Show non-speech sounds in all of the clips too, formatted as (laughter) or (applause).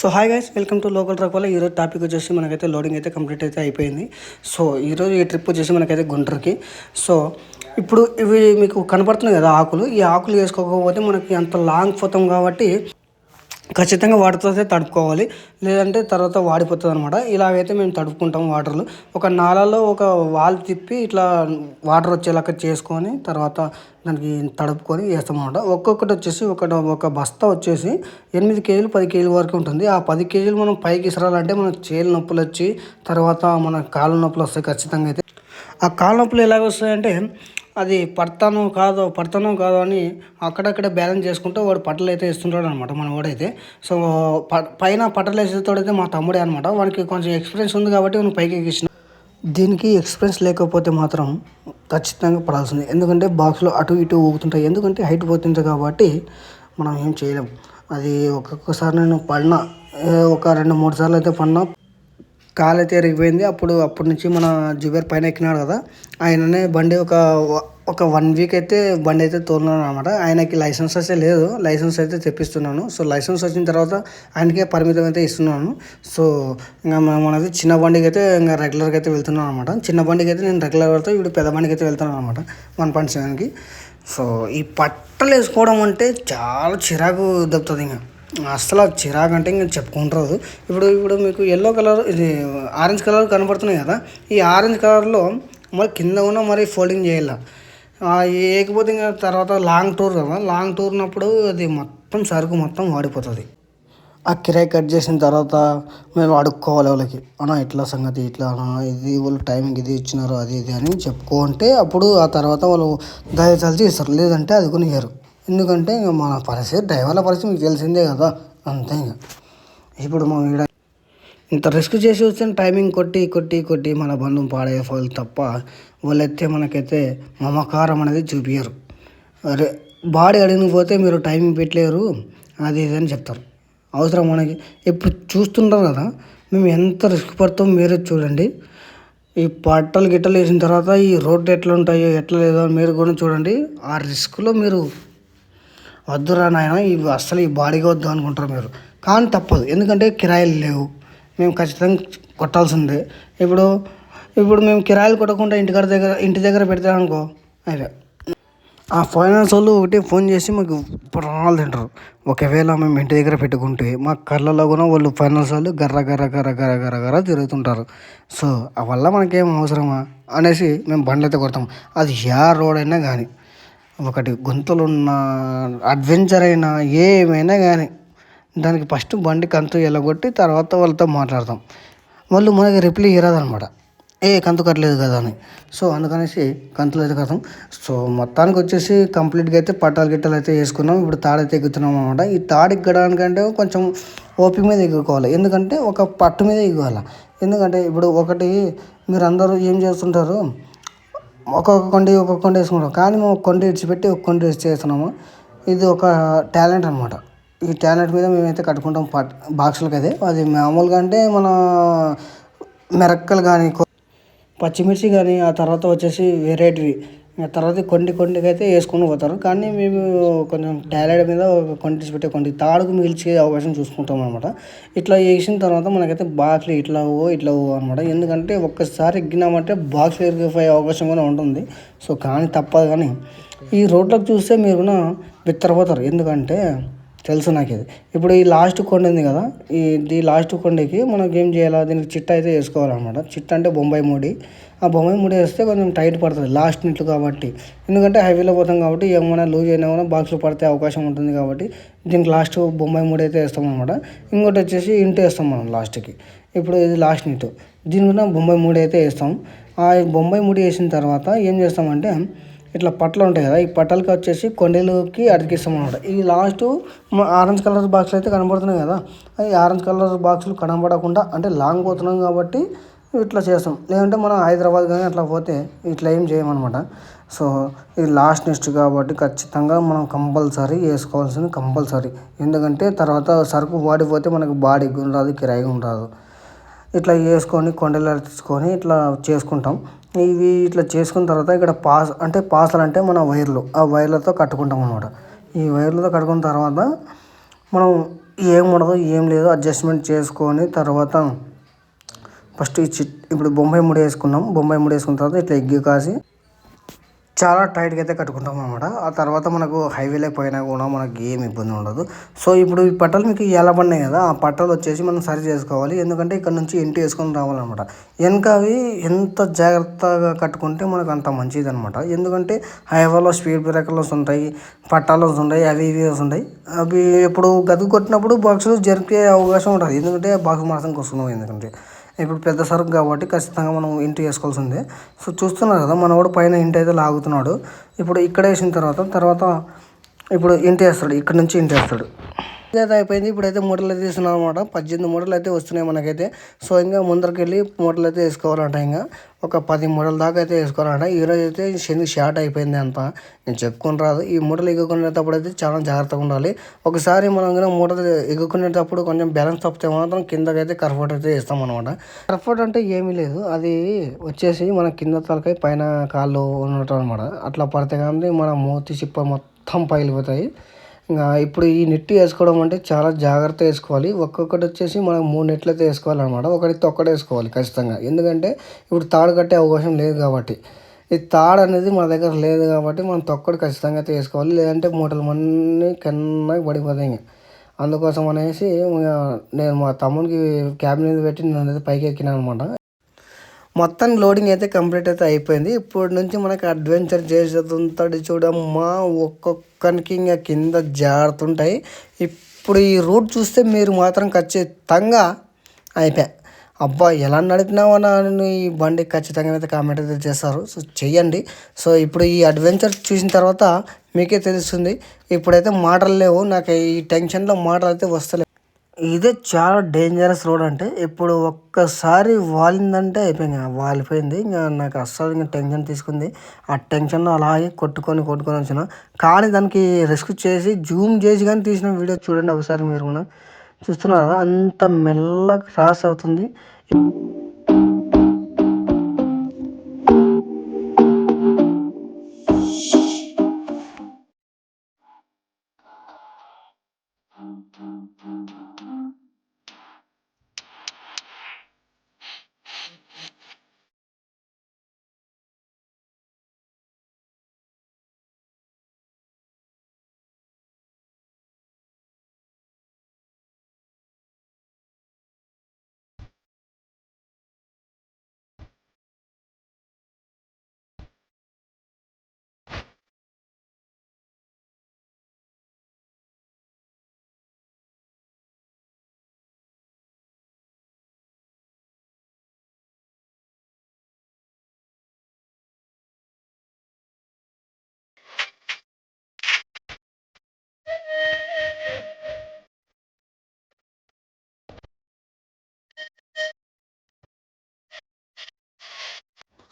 So hi guys welcome to local truck వల్ల ఈరోజు topic వచ్చేసి మనకైతే లోడింగ్ అయితే కంప్లీట్ అయితే అయిపోయింది. సో ఈరోజు ఈ ట్రిప్ వచ్చేసి మనకైతే గుంటూరుకి సో ఇప్పుడు ఇవి మీకు కనపడుతున్నాయి కదా ఆకులు. ఈ ఆకులు వేసుకోకపోతే మనకి అంత లాంగ్ పోతాం కాబట్టి ఖచ్చితంగా వాటర్తో అయితే తడుపుకోవాలి. లేదంటే తర్వాత వాడిపోతుంది అనమాట ఇలాగైతే మేము తడుపుకుంటాం వాటర్లు. ఒక నాలలో ఒక వాల్ తిప్పి ఇట్లా వాటర్ వచ్చేలాగా చేసుకొని తర్వాత దానికి తడుపుకొని వేస్తాం అనమాట ఒక్కొక్కటి వచ్చేసి ఒక ఒక బస్తా వచ్చేసి ఎనిమిది కేజీలు పది కేజీల వరకు ఉంటుంది. ఆ పది కేజీలు మనం పైకి ఇసరాలంటే మనకు చేలు నొప్పులు వచ్చి తర్వాత మన కాళ్ళ నొప్పులు వస్తాయి ఖచ్చితంగా అయితే. ఆ కాళ్ళ నొప్పులు ఎలాగ వస్తాయంటే అది పడతానో కాదో పడతానో కాదో అని అక్కడక్కడ బ్యాలెన్స్ చేసుకుంటూ వాడు పట్టలు అయితే ఇస్తుంటాడు అనమాట మన వాడైతే. సో ప పైన పట్టలు వేసేతోడైతే మా తమ్ముడే అనమాట. వానికి కొంచెం ఎక్స్పీరియన్స్ ఉంది కాబట్టి మనం పైకి ఎక్కించిన. దీనికి ఎక్స్పీరియన్స్ లేకపోతే మాత్రం ఖచ్చితంగా పడాల్సింది. ఎందుకంటే బాక్స్లో అటు ఇటు ఊగుతుంటాయి. ఎందుకంటే హైట్ పోతుంది కాబట్టి మనం ఏం చేయలేం. అది ఒక్కొక్కసారి నేను పడినా ఒక రెండు మూడు సార్లు అయితే పడినా కాలు అయితే ఎరిగిపోయింది. అప్పుడు అప్పటి నుంచి మన జుబేర్ పైన ఎక్కినాడు కదా. ఆయననే బండి ఒక ఒక వన్ వీక్ అయితే బండి అయితే తోలినాను అనమాట ఆయనకి లైసెన్స్ అయితే లేదు. లైసెన్స్ అయితే తెప్పిస్తున్నాను. సో లైసెన్స్ వచ్చిన తర్వాత ఆయనకే పరిమితం అయితే ఇస్తున్నాను. సో ఇంకా మనం మనది చిన్న బండికి అయితే ఇంకా రెగ్యులర్గా అయితే వెళ్తున్నాను అనమాట చిన్న బండికి అయితే నేను రెగ్యులర్ వెళ్తా ఇప్పుడు పెద్ద బండికి అయితే వెళ్తున్నాను అనమాట వన్ పాయింట్ సెవెన్కి సో ఈ పట్టలు వేసుకోవడం అంటే చాలా చిరాకు దెబ్బతుంది ఇంకా. అసలు చిరాకు అంటే ఇంకా చెప్పుకుంటారు ఇప్పుడు ఇప్పుడు మీకు ఎల్లో కలర్ ఇది ఆరెంజ్ కలర్ కనబడుతున్నాయి కదా. ఈ ఆరెంజ్ కలర్లో మరి కింద ఉన్న మరి ఫోల్డింగ్ చేయాలి? ఏకపోతే ఇంకా తర్వాత లాంగ్ టూర్ కదా లాంగ్ టూర్ ఉన్నప్పుడు అది మొత్తం సరుకు మొత్తం వాడిపోతుంది. ఆ కిరాయి కట్ చేసిన తర్వాత మేము అడుక్కోవాలి వాళ్ళకి. అన్న ఇట్లా సంగతి ఇట్లా అన్న ఇది వాళ్ళు టైంకి ఇది ఇచ్చినారు అది ఇది అని చెప్పుకుంటే అప్పుడు ఆ తర్వాత వాళ్ళు దయచాల్సి ఇస్తారు. లేదంటే అది కూడా ఎందుకంటే ఇంకా మన పరిస్థితి డ్రైవర్ల పరిస్థితి మీకు తెలిసిందే కదా అంతే ఇంకా. ఇప్పుడు మా ఈడ ఇంత రిస్క్ చేసి వచ్చిన టైమింగ్ కొట్టి కొట్టి కొట్టి మన బంధం పాడేవాళ్ళు తప్ప వాళ్ళైతే మనకైతే మమకారం అనేది చూపించరు అరే బాడీ అడిగిన పోతే మీరు టైమింగ్ పెట్టలేరు అది ఇది అని చెప్తారు. అవసరం మనకి ఇప్పుడు చూస్తుంటారు కదా మేము ఎంత రిస్క్ పడతాం మీరే చూడండి. ఈ పట్టలు గిట్టలు వేసిన తర్వాత ఈ రోడ్డు ఎట్లా ఉంటాయో ఎట్లా లేదో అని మీరు కూడా చూడండి. ఆ రిస్క్లో మీరు వద్దురా నాయన ఇవి అస్సలు ఈ బాడీగా వద్దు అనుకుంటారు మీరు. కానీ తప్పదు ఎందుకంటే కిరాయిలు లేవు. మేము ఖచ్చితంగా కొట్టాల్సిందే. ఇప్పుడు ఇప్పుడు మేము కిరాయిలు కొట్టకుండా ఇంటికాడ దగ్గర ఇంటి దగ్గర పెడతామనుకో అదే. ఆ ఫైనాన్స్ వాళ్ళు ఒకటి ఫోన్ చేసి మాకు ప్రాణాలు తింటారు. ఒకవేళ మేము ఇంటి దగ్గర పెట్టుకుంటే మా కళ్ళలో కూడా వాళ్ళు ఫైనాన్స్ వాళ్ళు గర్ర గర్ర గర్ర గర్ర గర్ర గర్ర తిరుగుతుంటారు. సో ఆ వల్ల మనకేం అవసరమా? అనేసి మేము బండ్లు అయితే కొడతాం. అది యా రోడ్ అయినా కానీ ఒకటి గుంతలున్న అడ్వెంచర్ అయినా ఏమైనా కానీ దానికి ఫస్ట్ బండి కంతు ఎలగొట్టి తర్వాత వాళ్ళతో మాట్లాడతాం. వాళ్ళు మనకి రిప్లై ఇరాదనమాట ఏ కంతు కట్టలేదు కదా అని. సో అందుకనేసి కంతులు అయితే కడతాం. సో మొత్తానికి వచ్చేసి కంప్లీట్గా అయితే పట్టాలు గిట్టాలు అయితే వేసుకున్నాం. ఇప్పుడు తాడైతే ఎగ్గుతున్నాం అనమాట ఈ తాడు ఎక్కడానికంటే కొంచెం ఓపిక మీద ఎగ్గుకోవాలి. ఎందుకంటే ఒక పట్టు మీద ఎగ్గాలి ఎందుకంటే ఇప్పుడు ఒకటి మీరు అందరూ ఏం చేస్తుంటారు? ఒక్కొక్క కొండి ఒక్కొక్క కొండ వేసుకుంటాం. కానీ మేము కొండ కొండి ఇడిచిపెట్టి ఒక కొండి ఇడిచి చేస్తున్నాము. ఇది ఒక టాలెంట్ అనమాట ఈ టాలెంట్ మీద మేమైతే కట్టుకుంటాం పట్ బాక్సులకి అయితే. అది మామూలుగా అంటే మన మిరక్కలు కానీ పచ్చిమిర్చి కానీ ఆ తర్వాత వచ్చేసి వెరైటీవి. ఆ తర్వాత కొండి కొండికి అయితే వేసుకొని పోతారు. కానీ మేము కొంచెం టాలెంట్ మీద ఒక కొండి పెట్టే కొండి తాడుకు మిగిల్చే అవకాశం చూసుకుంటాం అనమాట ఇట్లా వేసిన తర్వాత మనకైతే బాక్స్లు ఇట్లా ఓ ఇట్లా ఓ అనమాట ఎందుకంటే ఒక్కసారి ఎగ్గినామంటే బాక్స్ ఎరిగిపోయే అవకాశం కూడా ఉంటుంది. సో కానీ తప్పదు కానీ ఈ రోడ్లకు చూస్తే మీరు కూడా బిత్తరపోతారు. ఎందుకంటే తెలుసు నాకు ఇది ఇప్పుడు ఈ లాస్ట్ కొండ ఉంది కదా ఈ ఈ లాస్ట్ కొండకి మనం ఏం చేయాలి దీనికి చిట్ట అయితే వేసుకోవాలన్నమాట. చిట్ట అంటే బొంబాయి మూడి. ఆ బొంబాయి మూడి వేస్తే కొంచెం టైట్ పడుతుంది లాస్ట్ నిట్లు కాబట్టి. ఎందుకంటే హైవేలో పోతాం కాబట్టి ఏమైనా లూజ్ అయినా కూడా బాక్స్లో పడితే అవకాశం ఉంటుంది కాబట్టి దీనికి లాస్ట్ బొంబాయి మూడి అయితే వేస్తాం అనమాట ఇంకోటి వచ్చేసి ఇంటి వేస్తాం మనం లాస్ట్కి. ఇప్పుడు ఇది లాస్ట్ నిట్. దీని కూడా బొంబాయి మూడి అయితే వేస్తాం. ఆ బొంబాయి ముడి వేసిన తర్వాత ఏం చేస్తామంటే ఇట్లా పట్టలు ఉంటాయి కదా ఈ పట్టలకి వచ్చేసి కొండలకి అతికిస్తాం అనమాట ఈ లాస్ట్ ఆరెంజ్ కలర్ బాక్స్లు అయితే కనబడుతున్నాయి కదా ఈ ఆరెంజ్ కలర్ బాక్సులు కనబడకుండా అంటే లాంగ్ పోతున్నాం కాబట్టి ఇట్లా చేస్తాం. లేదంటే మనం హైదరాబాద్ కానీ అట్లా పోతే ఇట్లా ఏం చేయమన్నమాట. సో ఇది లాస్ట్ నెక్స్ట్ కాబట్టి ఖచ్చితంగా మనం కంపల్సరీ వేసుకోవాల్సింది కంపల్సరీ. ఎందుకంటే తర్వాత సరుకు వాడిపోతే మనకు బాడీ రాదు కిరాయి రాదు ఇట్లా వేసుకొని కొండలు తీసుకొని ఇట్లా చేసుకుంటాం. ఇవి ఇట్లా చేసుకున్న తర్వాత ఇక్కడ పాస్ అంటే పాసలు అంటే మన వైర్లు ఆ వైర్లతో కట్టుకుంటాం అనమాట ఈ వైర్లతో కట్టుకున్న తర్వాత మనం ఏం ఉండదు ఏం లేదు అడ్జస్ట్మెంట్ చేసుకొని తర్వాత ఫస్ట్ ఈ చిట్ ఇప్పుడు బొంబాయి ముడి వేసుకున్నాం. బొంబాయి ముడి వేసుకున్న తర్వాత ఇట్లా ఎగ్గి కాసి చాలా టైట్గా అయితే కట్టుకుంటాం అనమాట ఆ తర్వాత మనకు హైవేలో పోయినా కూడా మనకి ఏం ఇబ్బంది ఉండదు. సో ఇప్పుడు ఈ పట్టాలు మీకు ఎలా పడినాయి కదా ఆ పట్టాలు వచ్చేసి మనం సరి చేసుకోవాలి. ఎందుకంటే ఇక్కడ నుంచి ఇంటి వేసుకొని రావాలన్నమాట. వెనక అవి ఎంత జాగ్రత్తగా కట్టుకుంటే మనకు అంత మంచిది అనమాట ఎందుకంటే హైవేలో స్పీడ్ బ్రేకర్లు ఉంటాయి పట్టాలు ఉంటాయి అవి ఇవి ఉంటాయి. అవి ఇప్పుడు గతుకు కొట్టినప్పుడు బాక్సులు జరిపే అవకాశం ఉంటుంది. ఎందుకంటే బాక్స్ మాసం వస్తున్నాం ఎందుకంటే. ఇప్పుడు పెద్ద సరుకు కాబట్టి ఖచ్చితంగా మనం ఇంటి వేసుకోవాల్సిందే సో చూస్తున్నారు కదా మనవాడు పైన ఇంటి అయితే లాగుతున్నాడు. ఇప్పుడు ఇక్కడ వేసిన తర్వాత తర్వాత ఇప్పుడు ఇంటి వేస్తాడు ఇక్కడ నుంచి ఇంటి వేస్తాడు. ఇదైతే అయిపోయింది. ఇప్పుడైతే మూటలు అయితే తీస్తున్నాం అనమాట పద్దెనిమిది మూటలు అయితే వస్తున్నాయి మనకైతే. సో ఇంకా ముందరికి వెళ్ళి మూటలు అయితే వేసుకోవాలంట ఇంకా. ఒక పది మూటల దాకా అయితే వేసుకోవాలంట. ఈరోజు అయితే శని షార్ట్ అయిపోయింది అంతా. నేను చెప్పుకొని రాదు. ఈ మూటలు ఎగ్గుకునేటప్పుడు అయితే చాలా జాగ్రత్తగా ఉండాలి. ఒకసారి మనం కూడా మూటలు ఎగ్గుకునేటప్పుడు కొంచెం బ్యాలెన్స్ తప్పితే మాత్రం కిందకైతే కర్ఫోట్ అయితే వేస్తాం అనమాట కర్ఫోట్ అంటే ఏమీ లేదు. అది వచ్చేసి మన కింద తలకై పైన కాళ్ళు ఉండటం అనమాట అట్లా పడితే కానీ మన మూతి చిప్ప మొత్తం పగిలిపోతాయి. ఇప్పుడు ఈ నెట్ వేసుకోవడం అంటే చాలా జాగ్రత్త వేసుకోవాలి. ఒక్కొక్కటి వచ్చేసి మనం మూడు నెట్లు అయితే వేసుకోవాలన్నమాట. ఒకటి తొక్కటి వేసుకోవాలి ఖచ్చితంగా. ఎందుకంటే ఇప్పుడు తాడు కట్టే అవకాశం లేదు కాబట్టి. ఈ తాడు అనేది మన దగ్గర లేదు కాబట్టి మనం తొక్కటి ఖచ్చితంగా అయితే వేసుకోవాలి. లేదంటే మూటలు మన్ని కన్నా పడిపోతాయి ఇంకా. అందుకోసం అనేసి నేను మా తమ్ముడికి క్యాబిన్ పెట్టి నేను అయితే పైకి ఎక్కినాను అనమాట మొత్తం లోడింగ్ అయితే కంప్లీట్ అయితే అయిపోయింది. ఇప్పటి నుంచి మనకి అడ్వెంచర్ చేసేది చూడమ్మా ఒక్కొక్కరికి ఇంకా కింద జారుతుంటాయి. ఇప్పుడు ఈ రోడ్ చూస్తే మీరు మాత్రం ఖచ్చితంగా అయిపోయా అబ్బా ఎలా నడిపినావా ఈ బండి ఖచ్చితంగా అయితే కామెంట్ అయితే చేస్తారు. సో చెయ్యండి. సో ఇప్పుడు ఈ అడ్వెంచర్ చూసిన తర్వాత మీకే తెలుస్తుంది. ఇప్పుడైతే మాటలు లేవు. నాకు ఈ టెన్షన్లో మాటలు అయితే వస్తలేవు ఇదే చాలా డేంజరస్ రోడ్ అంటే ఇప్పుడు ఒక్కసారి వాలిందంటే అయిపోయింది. వాలిపోయింది. ఇంకా నాకు అస్సలు ఇంకా టెన్షన్ తీసుకుంది. ఆ టెన్షన్లో అలాగే కొట్టుకొని కొట్టుకొని వచ్చిన. కానీ దానికి రిస్క్ చేసి జూమ్ చేసి కానీ తీసిన వీడియో చూడండి ఒకసారి మీరు కూడా. చూస్తున్నారు? అంత మెల్లగా క్రాస్ అవుతుంది.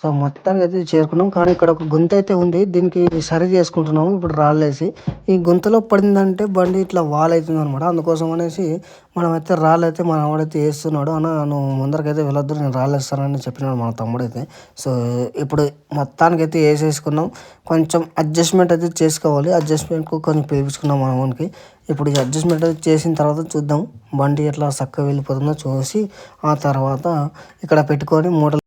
సో మొత్తానికి అయితే చేరుకున్నాం కానీ ఇక్కడ ఒక గుంత అయితే ఉంది. దీనికి సరి చేసుకుంటున్నాము. ఇప్పుడు రాళ్ళేసి. ఈ గుంతలో పడిందంటే బండి ఇట్లా వాల్ అవుతుంది అనమాట అందుకోసం అనేసి మనం అయితే రాళ్ళైతే మన వాడైతే వేస్తున్నాడు. అన్న నువ్వు ముందరకైతే వెళ్ళొద్దు నేను రాలేస్తానని చెప్పినాడు మన తమ్ముడైతే. సో ఇప్పుడు మొత్తానికి అయితే వేసేసుకున్నాం. కొంచెం అడ్జస్ట్మెంట్ అయితే చేసుకోవాలి. అడ్జస్ట్మెంట్కు కొంచెం పిలిపించుకున్నాం మన వానికి ఇప్పుడు ఈ అడ్జస్ట్మెంట్ అయితే చేసిన తర్వాత చూద్దాం. బండి ఎట్లా చక్కగా వెళ్ళిపోతుందో చూసి ఆ తర్వాత ఇక్కడ పెట్టుకొని మూటలు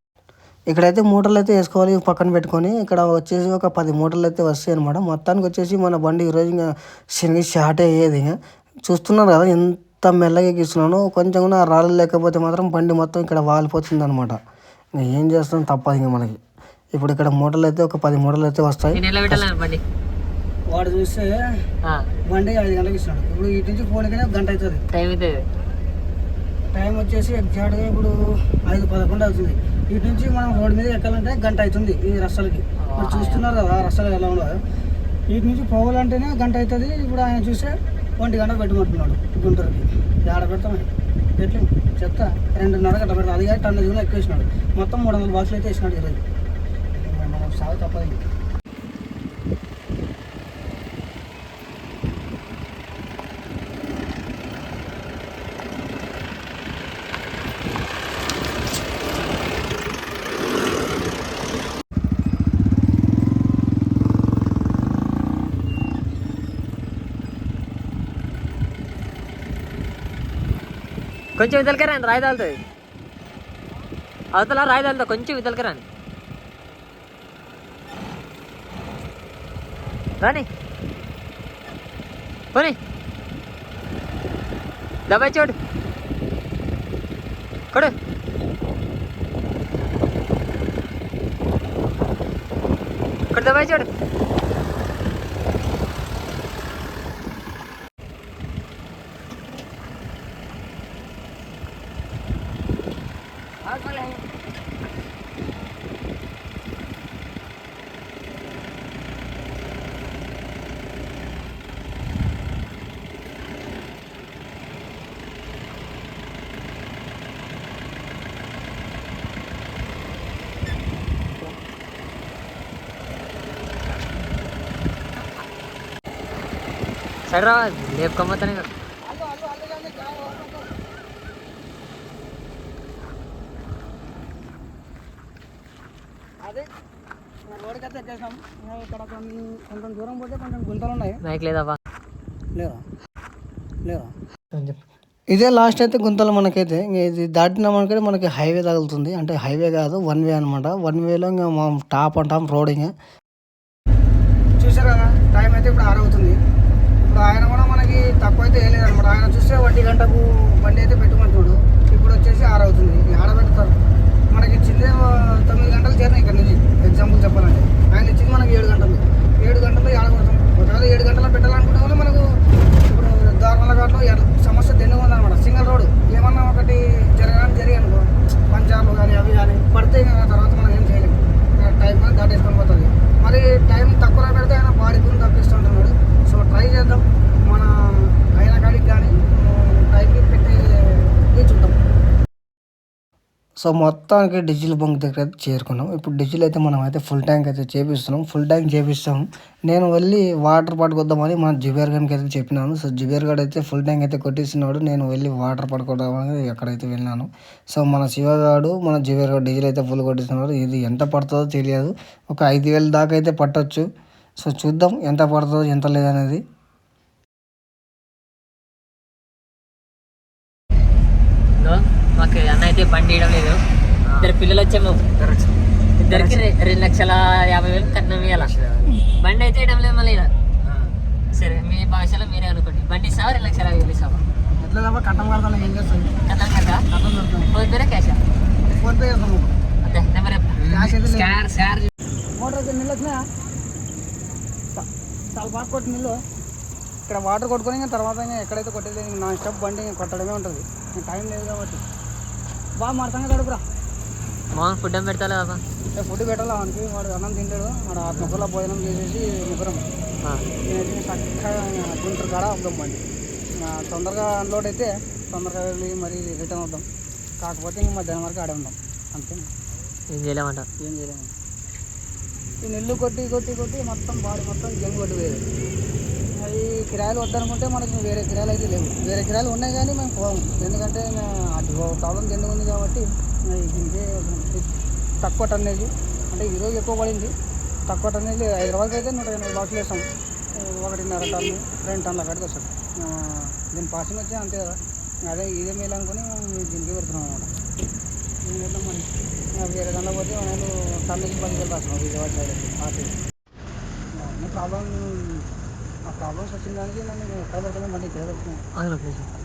ఇక్కడైతే మూటలు అయితే వేసుకోవాలి పక్కన పెట్టుకొని. ఇక్కడ వచ్చేసి ఒక పది మూటలు అయితే వస్తాయి అనమాట మొత్తానికి వచ్చేసి మన బండి ఈరోజు ఇంకా శని స్టార్ట్ అయ్యేది ఇంకా. చూస్తున్నారు కదా ఎంత మెల్లగా ఎక్కిస్తున్నాను. కొంచెం కూడా రాళ్ళు లేకపోతే మాత్రం బండి మొత్తం ఇక్కడ వాలిపోతుంది అనమాట ఏం చేస్తాం? తప్పదు ఇంకా మనకి. ఇప్పుడు ఇక్కడ మూటలు అయితే ఒక పది మూటలు అయితే వస్తాయి వాడు చూస్తే బండి ఐదు గంటలకు ఇస్తున్నాడు. ఇప్పుడు ఇటు నుంచి పోనీకనే గంట అవుతుంది. టైం అవుతుంది. టైం వచ్చేసి ఎగ్జాక్ట్గా ఇప్పుడు ఐదు పదకొండు అవుతుంది. ఇటు నుంచి మనం రోడ్డు మీద ఎక్కాలంటే గంట అవుతుంది ఈ రస్సలకి. ఇప్పుడు చూస్తున్నారు కదా రస్సలు ఎలా ఉండదు ఇటు నుంచి పోవాలంటేనే గంట అవుతుంది. ఇప్పుడు ఆయన చూస్తే ఒంటి గంట పెట్టమంటున్నాడు గుంటూరుకి. ఏడ పెడతాం పెట్టి చెప్తా రెండున్నర గంట పెడతాం. అది కానీ టన్ను కూడా ఎక్కువ వేసినాడు. మొత్తం మూడు వందల బాక్సులు అయితే వేసినాడు ఈరోజు. మనం సాగు తప్పదు కొంచెం ఇదలకే రాయి తాగుతుంది అవతల రాయి తాగుతా కొంచెం ఇదలకే రాని. రాని పోనీ. దబాయి చూడు కొడు. ఇక్కడ దబాయి చూడు సరే రా లేపుకోమతానే అదే రోడ్కి అయితే ఎక్కేసాం ఇక్కడ కొన్ని కొంచెం దూరం పోతే కొంచెం గుంతలు ఉన్నాయి. మైక్ లేదవ్వా? లేదా లేదా ఇదే లాస్ట్ అయితే గుంతలు మనకైతే ఇది దాటిన మనకైతే మనకి హైవే తగులుతుంది. అంటే హైవే కాదు వన్ వే అనమాట వన్ వేలో ఇంకా మనం టాప్ అంటాం రోడ్ ఇంకా. చూసారు కదా టైం అయితే ఇప్పుడు ఆరు అవుతుంది ఇప్పుడు ఆయన కూడా మనకి తక్కువ అయితే వేయలేదు అనమాట ఆయన చూస్తే వడ్డీ గంటకు బండి అయితే పెట్టుకుంటున్నాడు ఇప్పుడు వచ్చేసి ఆరు అవుతుంది ఈ ఆడ పెడతారు మనకి ఇచ్చింది ఆ, తొమ్మిది గంటలు చేరినాయి ఇక్కడ నుంచి ఎగ్జాంపుల్ చెప్పాలంటే ఆయన ఇచ్చింది మనకి ఏడు గంటలు ఏడు గంటలు ఆడ కొడతాం ఒకవేళ ఏడు గంటలు పెట్టాలనుకుంటే కూడా మనకు ఇప్పుడు దారుణాల ఘాట్లో ఎర్ర- సమస్య దండుగా ఉందన్నమాట సింగిల్ రోడ్ ఏమన్నా ఒకటి జరగడానికి జరిగి అనుకో పంచాలు కానీ అవి కానీ పడితే ఇంకా తర్వాత మనం ఏం చేయలేము ఇంకా టైం కానీ దాటేసుకొని పోతుంది మరి టైం తక్కువలో పెడితే ఆయన బాడీ గురించి తప్పిస్తుంటున్నాడు సో ట్రై చేద్దాం మన అయిన కాడికి కానీ టైంకి పెట్టి చూద్దాం సో మొత్తానికి డీజిల్ బంక్ దగ్గర అయితే చేరుకున్నాం. ఇప్పుడు డీజిల్ అయితే మనం అయితే ఫుల్ ట్యాంక్ అయితే చేపిస్తున్నాం. ఫుల్ ట్యాంక్ చేపిస్తాం. నేను వెళ్ళి వాటర్ పట్టుకొద్దామని మన జుబేర్ గారికి అయితే చెప్పినాను. సో జుబేర్ గారు అయితే ఫుల్ ట్యాంక్ అయితే కొట్టిస్తున్నాడు నేను వెళ్ళి వాటర్ పట్టుకోవడానికి ఎక్కడైతే వెళ్ళాను. సో మన శివగాడు మన జుబేర్ గారు డీజిల్ అయితే ఫుల్ కొట్టిస్తున్నాడు ఇది ఎంత పడుతుందో తెలియదు. ఒక ఐదు వేల దాకా అయితే పట్టొచ్చు. సో చూద్దాం ఎంత పడుతుందో ఎంత లేదనేది ఇదో మాకు అన్న అయితే బండి ఇవ్వడం లేదు. ఇద్దరు పిల్లలు వచ్చాము. ఇద్దరికి రెండు లక్షల యాభై వేలు కట్నం ఇవ్వాల బండి అయితే ఇవ్వడం లేదు మళ్ళీ. సరే మీ భాషలో మీరే అనుకోండి. బండి ఇస్తావా? రెండు లక్షల యాభై వేలు ఇస్తావా? ఎట్లా ఏం చేస్తాను? కట్నం ఫోన్ పేరే క్యాషా? ఫోన్ పే చేస్తాము నెంబర్. స్కార్ స్కార్ నీళ్ళు చాలా బాగా కొట్టి నీళ్ళు ఇక్కడ వాటర్ కొట్టుకొని ఇంకా తర్వాత ఎక్కడైతే కొట్టేది నా స్టెప్ బండి కొట్టడమే ఉంటుంది. టైం లేదు కాబట్టి. బాగా మడతంగా తడుపురా మోహన్ ఫుడ్ ఏం పెడతా బాబా? ఫుడ్ పెట్టాలి వానికి? వాడు అన్నం తింటాడు. వాడు ఆ ముగ్గుల భోజనం చేసేసి ముగ్గురం. తినేసి చక్కగా గుంటూరు కాడ బండి. ఇంకా తొందరగా అన్లోడ్ అయితే తొందరగా వెళ్ళి మరి రిటర్న్ వద్దాం. కాకపోతే ఇంక మధ్యాహ్నం వరకు ఆడే ఉందాం అంతే. ఏం చేయలేమంట. ఏం చేయలేము. ఈ నెల్లు కొట్టి కొట్టి కొట్టి మొత్తం బాడీ మొత్తం జంగు కొట్టి ఈ అవి కిరాయిలు వద్దనుకుంటే మనకి వేరే కిరాయిలు అయితే లేవు. వేరే కిరాయిలు ఉన్నాయి కానీ మేము పోము ఎందుకంటే అటు ప్రాబ్లం ఎందుకు ఉంది కాబట్టి దీనికి తక్కువ టన్నేజ్. అంటే ఈరోజు ఎక్కువ పడింది. తక్కువ టన్నేజ్ హైదరాబాద్కి అయితే నూట ఎనభై బాక్సులు వేసాం. ఒకటిన్నర టన్ను రెండు టన్నుల కడితే వస్తుంది. దీని పాసింగ్ వచ్చి అంతే కదా. అదే ఇదే మేలు అనుకుని దీనికి పెడుతున్నాం అనమాట దీని వేరే దాంట్లో పోతే నేను టన్నుకి పదివేలు రాస్తున్నాం విజయవాడ సైడ్ ఆర్టీ ప్రాబ్లం ఆ ప్రాబ్లమ్స్ వచ్చిన దానికి నన్ను ఎక్కడ పెడతాను మళ్ళీ ఇక్కడ పెడుతున్నాను మన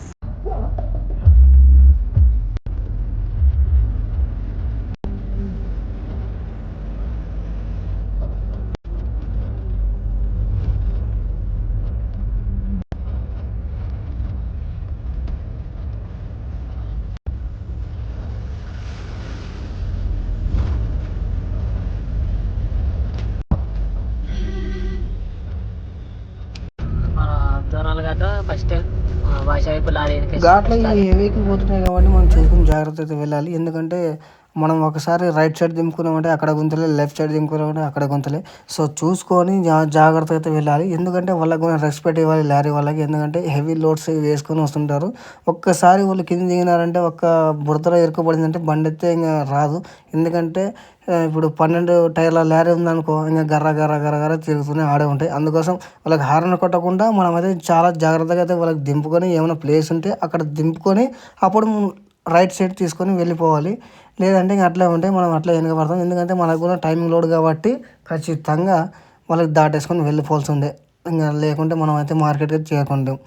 ఘాట్లో ఈ వెహికల్ పోతున్నాయి కాబట్టి మనం చూసుకుని జాగ్రత్త అయితే వెళ్ళాలి. ఎందుకంటే మనం ఒకసారి రైట్ సైడ్ దింపుకున్నామంటే అక్కడ గుంతలే లెఫ్ట్ సైడ్ దింపుకున్నామంటే అక్కడ గుంతలే. సో చూసుకొని జా జాగ్రత్తగా అయితే వెళ్ళాలి. ఎందుకంటే వాళ్ళకు కూడా రెస్పెక్ట్ ఇవ్వాలి లారీ వాళ్ళకి. ఎందుకంటే హెవీ లోడ్స్ వేసుకొని వస్తుంటారు. ఒక్కసారి వాళ్ళు కింద దిగినారంటే ఒక్క బురదలో ఇరుక్కుపడిందంటే బండి అయితే ఇంకా రాదు. ఎందుకంటే ఇప్పుడు పన్నెండు టైర్ల లారీ ఉందనుకో ఇంకా గర్ర గర్ర గర్ర గర్ర తిరుగుతూనే ఆడే ఉంటాయి. అందుకోసం వాళ్ళకి హారన్ కొట్టకుండా మనం అయితే చాలా జాగ్రత్తగా అయితే వాళ్ళకి దింపుకొని ఏమైనా ప్లేస్ ఉంటే అక్కడ దింపుకొని అప్పుడు రైట్ సైడ్ తీసుకొని వెళ్ళిపోవాలి. లేదంటే ఇంకా అట్లే ఉంటే మనం అట్లా వెనక పడతాం ఎందుకంటే మనకు కూడా టైమింగ్ లోడ్ కాబట్టి ఖచ్చితంగా వాళ్ళకి దాటేసుకొని వెళ్ళిపోవాల్సిందే ఇంకా లేకుంటే మనం అయితే మార్కెట్కి చేరుకుంటాం.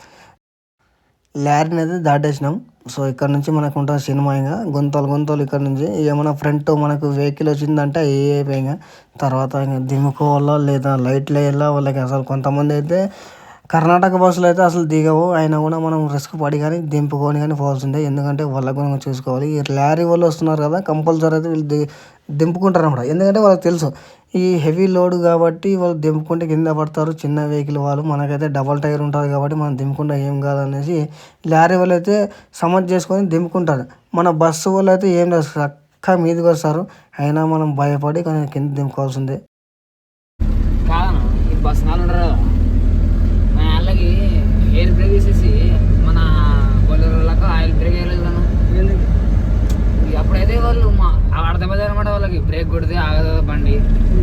లారీని అయితే దాటేసినాం. సో ఇక్కడ నుంచి మనకు ఉంటుంది సినిమా ఇంకా. గుంతలు గుంతలు ఇక్కడ నుంచి. ఏమైనా ఫ్రంట్ మనకు వెహికల్ వచ్చిందంటే ఏ ఇంకా తర్వాత ఇంకా దిమ్ముకోవాలా లేదా లైట్లు వేయాలా? వాళ్ళకి అసలు కొంతమంది అయితే కర్ణాటక బస్సులు అయితే అసలు దిగవు. అయినా కూడా మనం రిస్క్ పడి కానీ దింపుకొని కానీ పోవాల్సిందే. ఎందుకంటే వాళ్ళ కూడా మనం చూసుకోవాలి. ఈ లారీ వాళ్ళు వస్తున్నారు కదా కంపల్సరీ అయితే వీళ్ళు ది దింపుకుంటారు అనమాట ఎందుకంటే వాళ్ళకి తెలుసు ఈ హెవీ లోడ్ కాబట్టి వాళ్ళు దింపుకుంటే కింద పడతారు. చిన్న వెహికల్ వాళ్ళు మనకైతే డబల్ టైర్ ఉంటుంది కాబట్టి మనం దింపుకుంటే ఏం కాదనేసి లారీ వాళ్ళు అయితే సమజ్ చేసుకొని దింపుకుంటారు. మన బస్సు వాళ్ళు అయితే ఏం లేదు చక్క మీదకి వస్తారు. అయినా మనం భయపడి కొంచెం కింద దింపుకోవాల్సిందే. కాదను ఈ బస్ నాలు ఉండరు కదా మన వాళ్ళకి ఎయిర్ బ్రేక్ వేసేసి మన బొలెరోలకు ఆయిల్ బ్రేక్ వేయలేదు కదా ఇక అప్పుడైతే వాళ్ళు మా అర్థమైంది అనమాట వాళ్ళకి బ్రేక్ కొడితే ఆగదు బండి?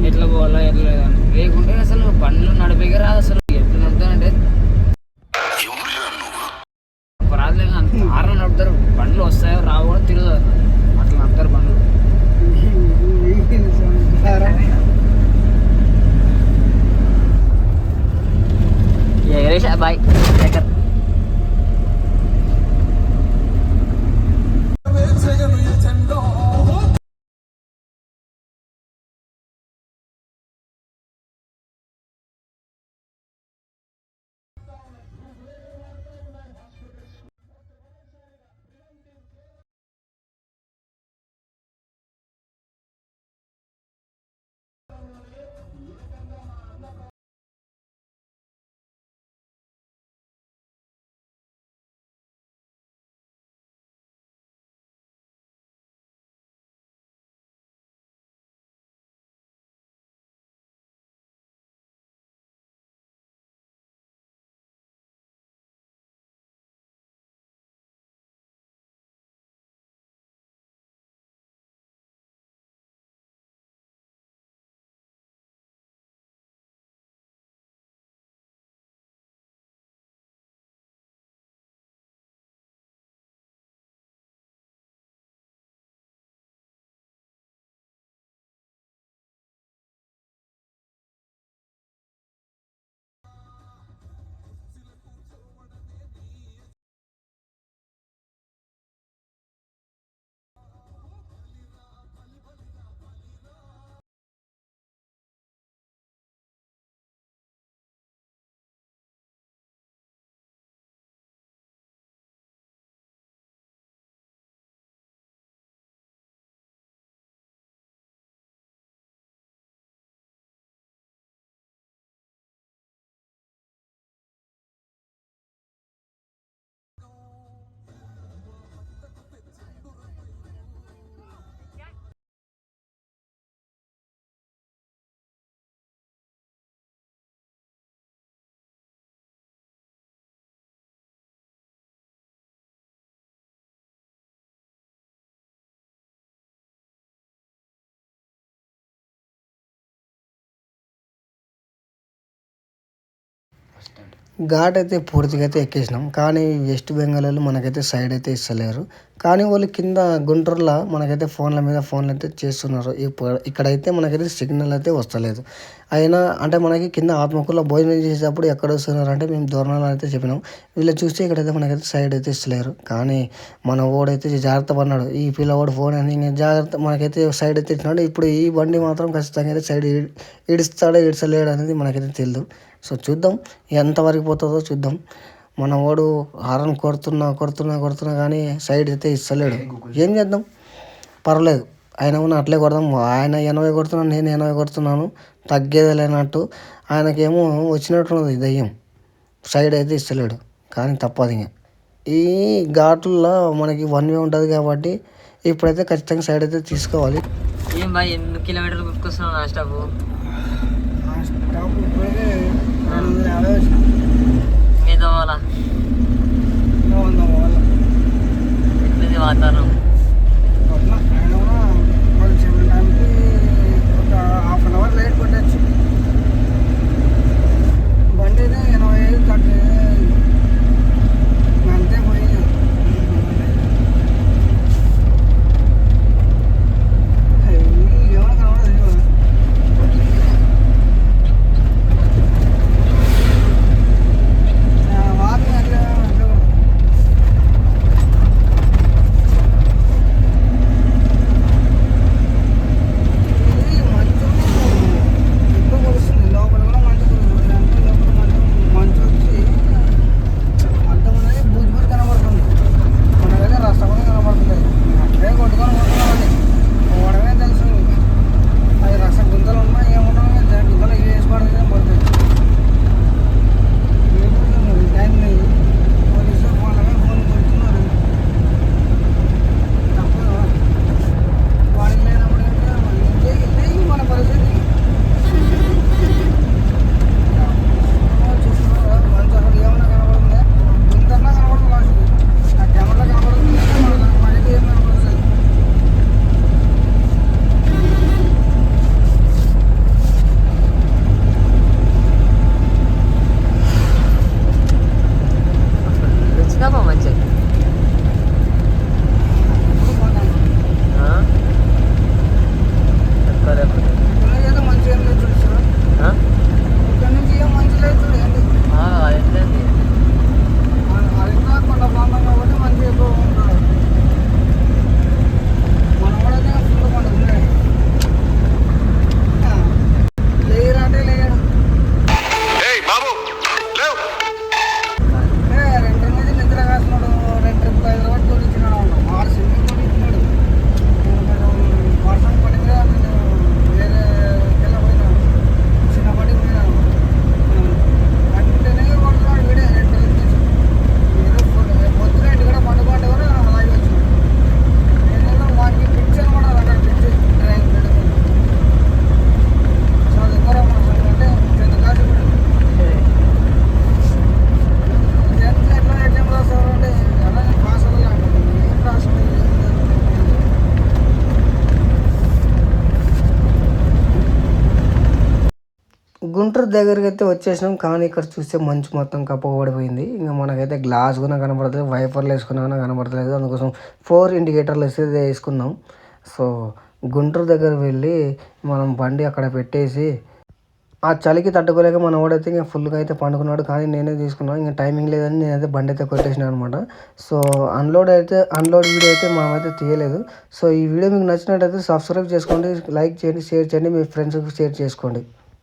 ఎట్లా పోవాలో ఎట్లా లేదని లేకుంటే అసలు బండ్లు నడిపేకే రాదు అసలు. ఎట్లా నడుపుతారంటే? రాదులే ఆరు నడుపుతారు. బండ్లు వస్తాయో రావో కూడా తెలియదు అట్లా నడుపుతారు బండ్లు. (laughs) బాయ్. ఘాట్ అయితే పూర్తిగా అయితే ఎక్కేసినాం. కానీ వెస్ట్ బెంగాల్ వాళ్ళు మనకైతే సైడ్ అయితే ఇస్తలేరు. కానీ వాళ్ళు కింద గుంటూరులో మనకైతే ఫోన్ల మీద ఫోన్లు అయితే చేస్తున్నారు. ఇప్పుడు ఇక్కడైతే మనకైతే సిగ్నల్ అయితే వస్తలేదు. అయినా అంటే మనకి కింద ఆత్మకూరులో భోజనం చేసేటప్పుడు ఎక్కడ వస్తున్నారు అంటే మేము దూరణాలు అయితే చెప్పినాం. వీళ్ళు చూస్తే ఇక్కడైతే మనకైతే సైడ్ అయితే ఇస్తలేరు. కానీ మన ఓడైతే జాగ్రత్త పడినాడు. ఈ పిల్లవాడు ఫోన్ అని జాగ్రత్త మనకైతే సైడ్ అయితే ఇచ్చినాడు. ఇప్పుడు ఈ బండి మాత్రం ఖచ్చితంగా అయితే సైడ్ ఇడుస్తాడో ఇడ్చలేడు అనేది మనకైతే తెలియదు సో చూద్దాం ఎంతవరకు పోతుందో చూద్దాం. మన వాడు హారన్ కొడుతున్నా కొడుతున్నా కొడుతున్నా కానీ సైడ్ అయితే ఇస్తలేడు. ఏం చేద్దాం? పర్వాలేదు ఆయన కూడా అట్లే కొడదాం. ఆయన ఎనభై కొడుతున్నాను నేను ఎనభై కొడుతున్నాను. తగ్గేది లేనట్టు ఆయనకేమో వచ్చినట్టున్నది దయ్యం. సైడ్ అయితే ఇస్తలేడు. కానీ తప్పదు ఇంకా. ఈ ఘాటుల్లో మనకి వన్ వే ఉంటుంది కాబట్టి ఇప్పుడైతే ఖచ్చితంగా సైడ్ అయితే తీసుకోవాలి. ఏం బాయ్ ఎన్ని కిలోమీటర్లు కొట్టుకొస్తున్నావు నా స్టాప్ మీద వాళ్ళ వాతావరణం? కౌంటర్ దగ్గరికి అయితే వచ్చేసినాం కానీ ఇక్కడ చూస్తే మంచు మొత్తం కప్పబడిపోయింది. ఇంకా మనకైతే గ్లాస్ కూడా కనబడలేదు వైఫర్లు వేసుకున్నా కూడా అందుకోసం ఫోర్ ఇండికేటర్లు వేసి వేసుకున్నాం. సో గుంటూరు దగ్గర వెళ్ళి మనం బండి అక్కడ పెట్టేసి ఆ చలికి తట్టుకోలేక మన వాడైతే ఇంకా ఫుల్గా అయితే పండుకున్నాడు. కానీ నేనే తీసుకున్నాను. ఇంకా టైమింగ్ లేదని నేనైతే బండి అయితే కొట్టేసినాను అనమాట. సో అన్లోడ్ అయితే అన్లోడ్ వీడియో అయితే మనమైతే తీయలేదు. సో ఈ వీడియో మీకు నచ్చినట్టయితే సబ్స్క్రైబ్ చేసుకోండి లైక్ చేయండి షేర్ చేయండి మీ ఫ్రెండ్స్కి షేర్ చేసుకోండి.